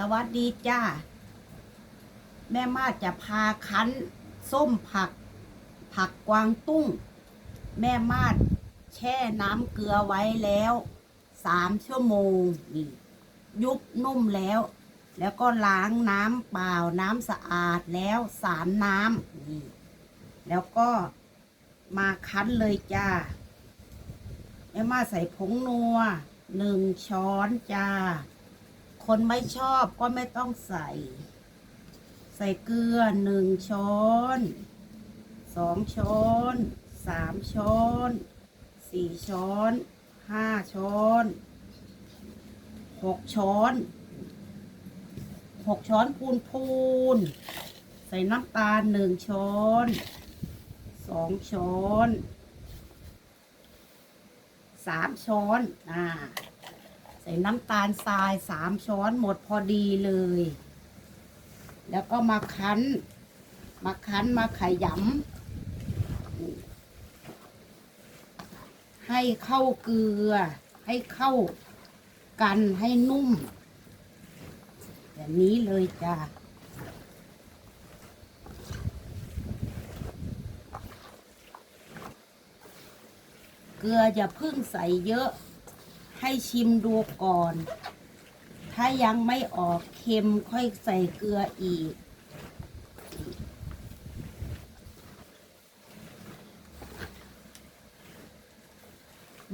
สวัสดีจ้า แม่มาดจะพาคั้น ส้มผัก ผักกวางตุ้ง แม่มาดแช่น้ำเกลือไว้แล้วสามชั่วโมงนี่ยุบนุ่มแล้ว แล้วก็ล้างน้ำเปล่าน้ำสะอาดแล้วสารน้ำนี่แล้วก็มาคั้นเลยจ้าแม่มาใส่ผงนัวหนึ่งช้อนจ้า คนไม่ชอบก็ไม่ต้องใส่ ใส่เกลือหนึ่งช้อนสองช้อนสามช้อนสี่ช้อนห้าช้อนหกช้อนหกช้อนพูนพูนใส่น้ำตาลหนึ่งช้อนสองช้อนสามช้อน อ่า ส่น้ำตาลทรายสามช้อนหมดพอดีเลย แล้วก็มาคั้น มาคั้นมาขยำให้เข้าเกลือ ให้เข้ากันให้นุ่มแบบนี้เลยจ้าเกลืออย่าเพิ่งใส่เยอะ ให้ชิมดูก่อน ถ้ายังไม่ออกเค็มค่อยใส่เกลืออีก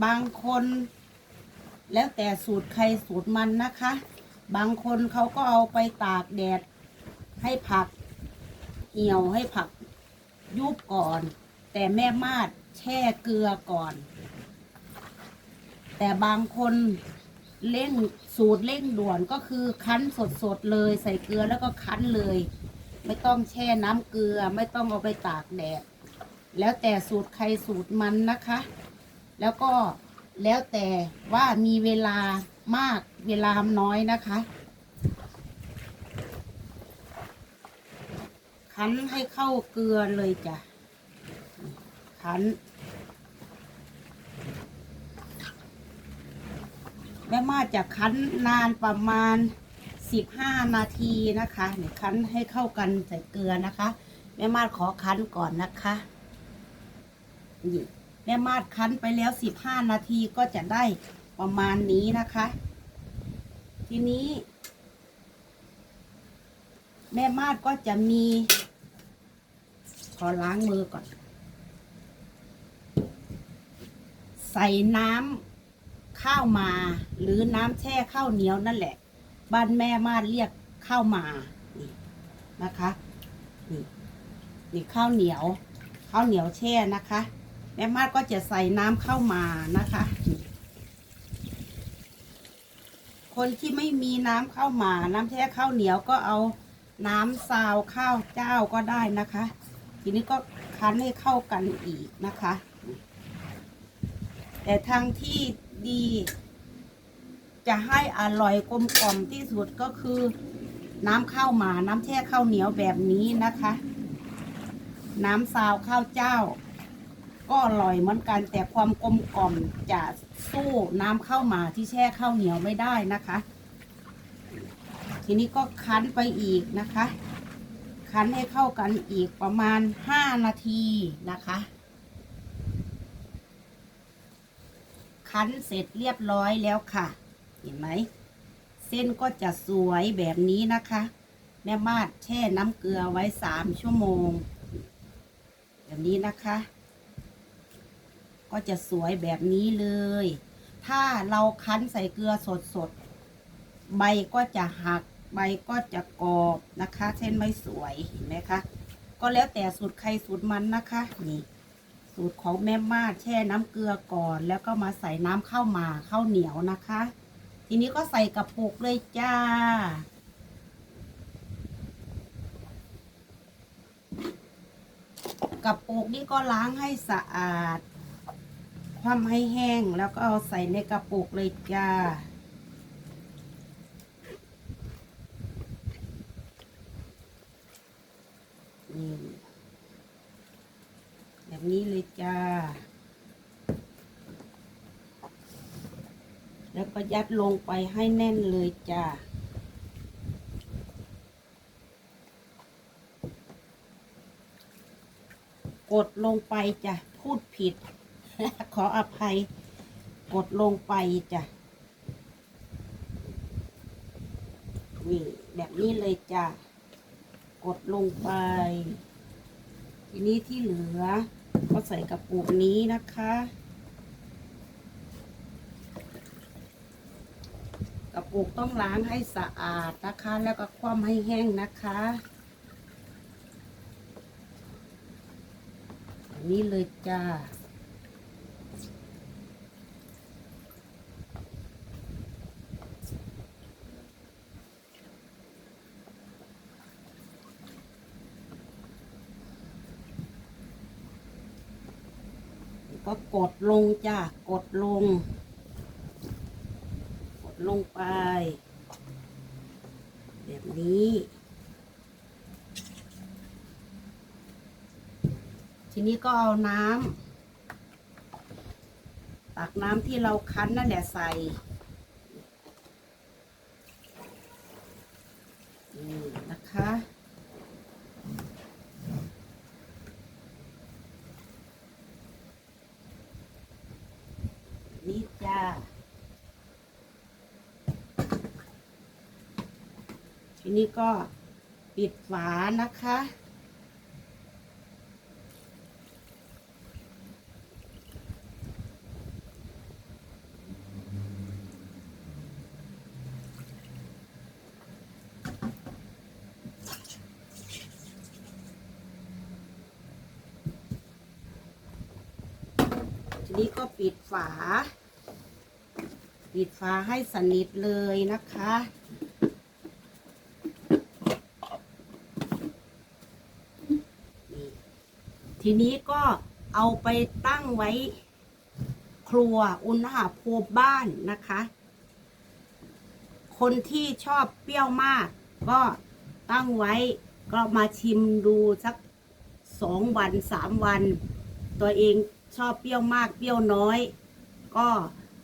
บางคน แล้วแต่สูตรใครสูตรมันนะคะ บางคนเขาก็เอาไปตากแดด ให้ผักเหี่ยวให้ผักยุบก่อน แต่แม่มาดแช่เกลือก่อน แต่บางคนเร่งสูตรเร่งด่วนก็คือคั้นสดๆเลย ใส่เกลือแล้วก็คั้นเลย ไม่ต้องแช่น้ำเกลือไม่ต้องเอาไปตากแดดแล้วแต่สูตรใครสูตรมันนะคะ แล้วก็แล้วแต่ว่ามีเวลามากเวลาน้อยนะคะคั้นให้เข้าเกลือเลยจ้ะคั้น แม่มาจะคั้นนานประมาณ 15 นาทีนะคะเนี่ยคั้นให้เข้ากันใส่เกลือนะคะ แม่มาดขอคั้นก่อนนะคะนี่แม่มาดคั้นไปแล้ว 15 นาทีก็จะได้ประมาณนี้นะคะ ทีนี้ แม่มาดก็จะมี ขอล้างมือก่อน ใส่น้ำ ข้าวมา หรือน้ำแช่ข้าวเหนียวนั่นแหละ บ้านแม่มาดเรียกข้าวมานี่นะคะนี่นี่ข้าวเหนียวข้าวเหนียวแช่นะคะ แม่มาดก็จะใส่น้ำข้าวมานะคะ คนที่ไม่มีน้ำข้าวมา น้ำแช่ข้าวเหนียวก็เอาน้ำซาวข้าวเจ้าก็ได้นะคะ ทีนี้ก็คั้นให้เข้ากันอีกนะคะ แต่ทางที่ ดี จะให้อร่อยกลมกล่อมที่สุดก็คือ น้ำข้าวหมาน้ำแช่ข้าวเหนียวแบบนี้นะคะ น้ำซาวข้าวเจ้า ก็อร่อยเหมือนกันแต่ความกลมกล่อมจะสู้น้ำข้าวหมาที่แช่ข้าวเหนียวไม่ได้นะคะ ทีนี้ก็คั้นไปอีกนะคะ คั้นให้เข้ากันอีกประมาณ 5 นาทีนะคะ คั้นเสร็จเรียบร้อยแล้วค่ะ เห็นไหม เส้นก็จะสวยแบบนี้นะคะ แม่มาดแช่น้ำเกลือไว้สามชั่วโมง แบบนี้นะคะ ก็จะสวยแบบนี้เลย ถ้าเราคั้นใส่เกลือสดๆใบก็จะหัก ใบก็จะกรอบนะคะ เส้นไม่สวยเห็นไหมคะ ก็แล้วแต่สูตรใครสูตรมันนะคะ นี่ สูตรของแม่มาดแช่น้ำเกลือก่อน แล้วก็มาใส่น้ำข้าวหมาข้าวเหนียวนะคะ ทีนี้ก็ใส่กระปุกเลยจ้า กระปุกนี่ก็ล้างให้สะอาด คว่ำให้แห้งแล้วก็เอาใส่ในกระปุกเลยจ้า จ้า แล้วก็ยัดลงไปให้แน่นเลยจ้า กดลงไปจ้ะ พูดผิด ขออภัย กดลงไปจ้ะนี่แบบนี้เลยจ้ะ กดลงไป ทีนี้ที่เหลือ ก็ใส่กระปุกนี้นะคะ กระปุกต้องล้างให้สะอาดนะคะ แล้วก็คว่ำให้แห้งนะคะอันนี้เลยจ้า ก็กดลงจ้ะกดลง กดลงไป แบบนี้ ทีนี้ก็เอาน้ำตักน้ำที่เราคั้นนั่นแหละใส่นี่นะคะ นี่จ้า ทีนี้ก็ปิดฝานะคะ ทีนี้ก็ปิดฝา ปิดฝาให้สนิทเลยนะคะ ทีนี้ก็เอาไปตั้งไว้ครัวอุณหภูมิบ้านนะคะ คนที่ชอบเปรี้ยวมาก ก็ตั้งไว้ก็มาชิมดูสักสองวันสามวัน ตัวเองชอบเปรี้ยวมากเปรี้ยวน้อย ก็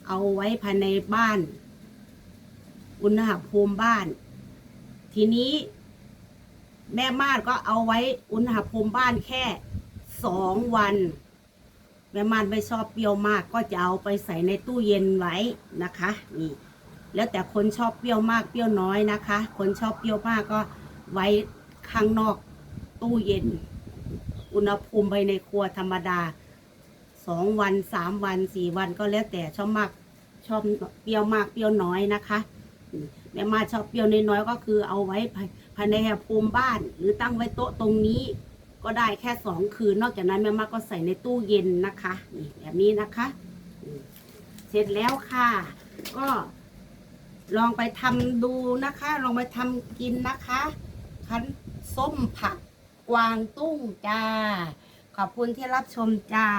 เอาไว้ภายในบ้าน อุณหภูมิบ้าน ทีนี้แม่มาดก็เอาไว้อุณหภูมิบ้านแค่ สองวันแม่มาดไม่ชอบเปรี้ยวมากก็จะเอาไปใส่ในตู้เย็นไว้นะคะนี่แล้วแต่คนชอบเปรี้ยวมากเปรี้ยวน้อยนะคะ คนชอบเปรี้ยวมากก็ไว้ข้างนอกตู้เย็น อุณหภูมิภายในครัวธรรมดาสองวันสามวันสี่วันก็แล้วแต่ชอบมากชอบเปรี้ยวมากเปรี้ยวน้อยนะคะแม่มาชอบเปรี้ยวน้อยๆก็คือเอาไว้ภายภายในภูมิบ้าน หรือตั้งไว้โต๊ะตรงนี้ ก็ได้แค่สองคืน นอกจากนั้นแม่มาก็ใส่ในตู้เย็นนะคะนี่แบบนี้นะคะเสร็จแล้วค่ะ ก็ลองไปทำดูนะคะ ลองไปทำกินนะคะคั้นส้มผักกวางตุ้งจ้า ขอบคุณที่รับชมจ้า